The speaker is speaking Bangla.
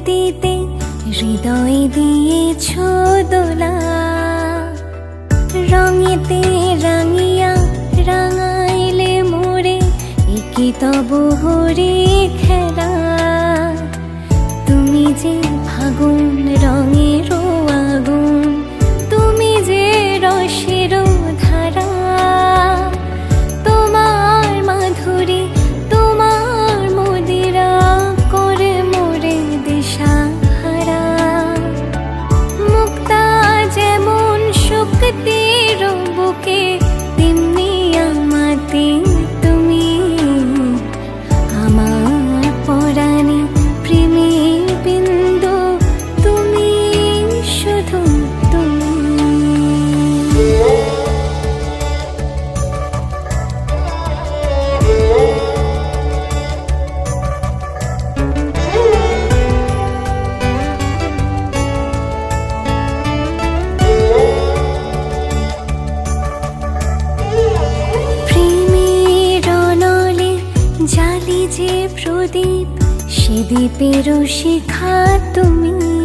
স্মৃতিতে হৃদয় দিয়েছ দোলা। রঙেতে রাঙিয়া রাঙাইলে মোরে, একে তব হরে খেলা। তুমি যে ফাগুন রঙে যে প্রদীপ সে দ্বীপেরও শিখা তুমি।